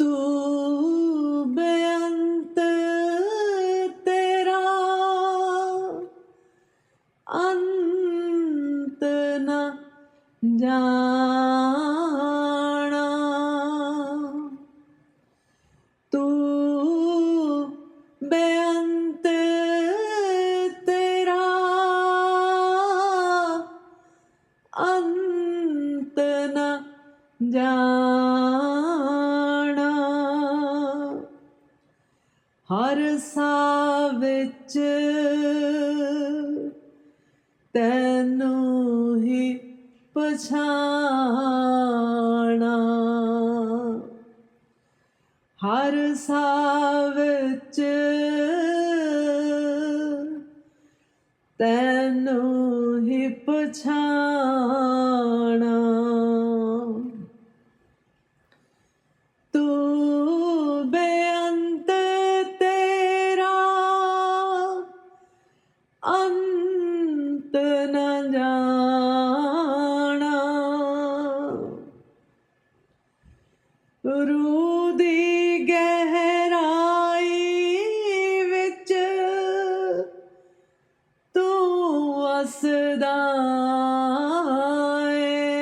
ਤੂੰ ਬੇਅੰਤ ਤੇਰਾ ਅੰਤ ਨਾ ਜਾਣਾ ਤੂੰ ਬੇਅੰਤ ਤੇਰਾ ਅੰਤ ਨਾ ਜਾਣਾ ਹਰ ਸਾਹ ਵਿੱਚ ਤੈਨੂੰ ਹੀ ਪਛਾਣਾ। ਹਰ ਸਾਹ ਵਿੱਚ ਤੈਨੂੰ ਹੀ ਪਛਾਣਾ। ਵਸਦਾ ਏ।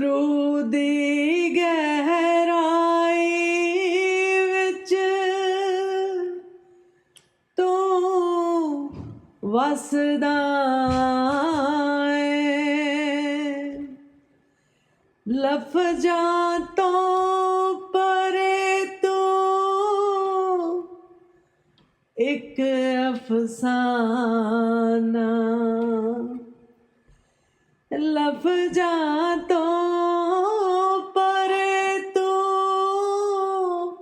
ਰੂ ਦੀ ਗਹਿਰਾਈ ਵਿੱਚ ਤੂੰ ਵਸਦਾ ਏ। ਲਫ਼ਜ਼ਾਂ ਤੋਂ ਇੱਕ ਅਫਸਾਨਾ। ਲਫ਼ਜ਼ਾਂ ਤੋਂ ਪਰੇ ਤੂੰ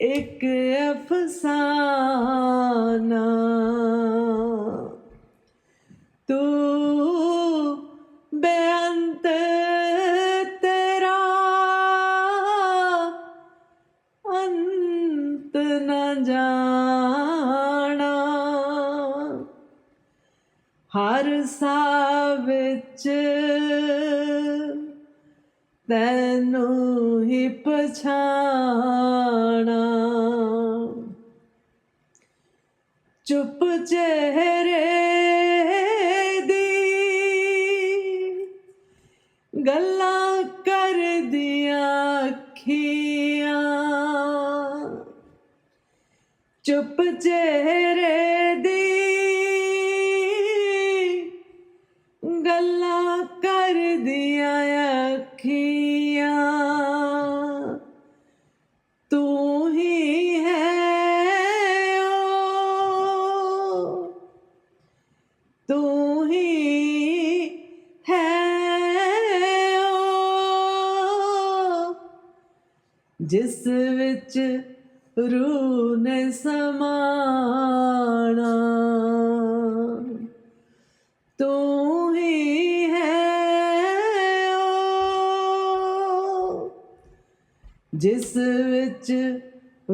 ਇੱਕ ਅਫਸਾਨਾ। ਹਰ ਵਿੱਚ ਤੈਨੂੰ ਹੀ ਪਛਾਣਾ। ਚੁੱਪ ਚਿਹਰੇ ਦੀ ਗੱਲਾਂ ਕਰਦੀਆਂ ਅੱਖੀਆਂ। ਚੁੱਪ ਚਿਹਰੇ ਜਿਸ ਵਿੱਚ ਰੂਹ ਨੇ ਸਮਾਣਾ। ਤੂੰ ਹੀ ਹੈ ਓ ਜਿਸ ਵਿੱਚ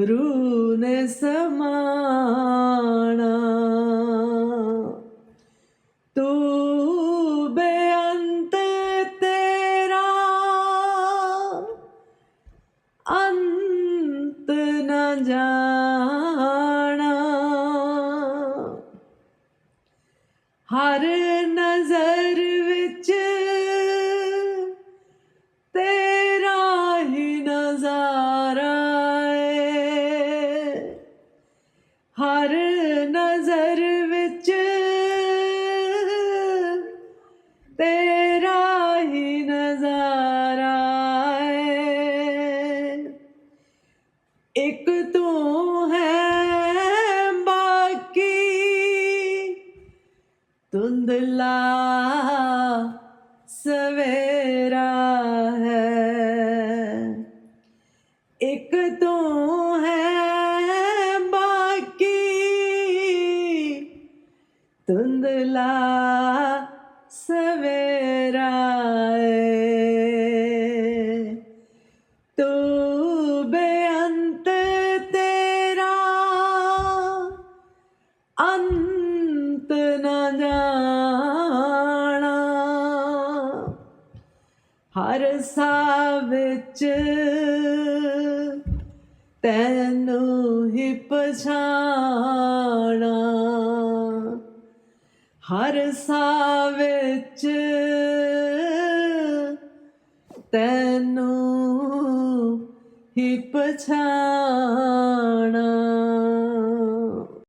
ਰੂਹ ਨੇ ਸਮਾਣਾ। ਹਰ ਨਜ਼ਰ ਵਿੱਚ ਤੇਰਾ ਹੀ ਨਜ਼ਾਰਾ ਏ। ਹਰ ਨਜ਼ਰ ਵਿੱਚ ਤੇਰਾ ਧੁੰਦਲਾ ਸਵੇਰਾ ਹੈ। ਇੱਕ ਤੂੰ ਹੈ ਬਾਕੀ। ਧੁੰਦਲਾ ਸਵੇਰਾ ਏ। ਤੂੰ ਬੇਅੰਤ ਤੇਰਾ ਅੰਤ ਸਾਹ ਵਿੱਚ ਤੈਨੂੰ ਹੀ ਪਛਾਣਾ। ਹਰ ਸਾਹ ਵਿੱਚ ਤੈਨੂੰ ਹੀ ਪਛਾਣਾ।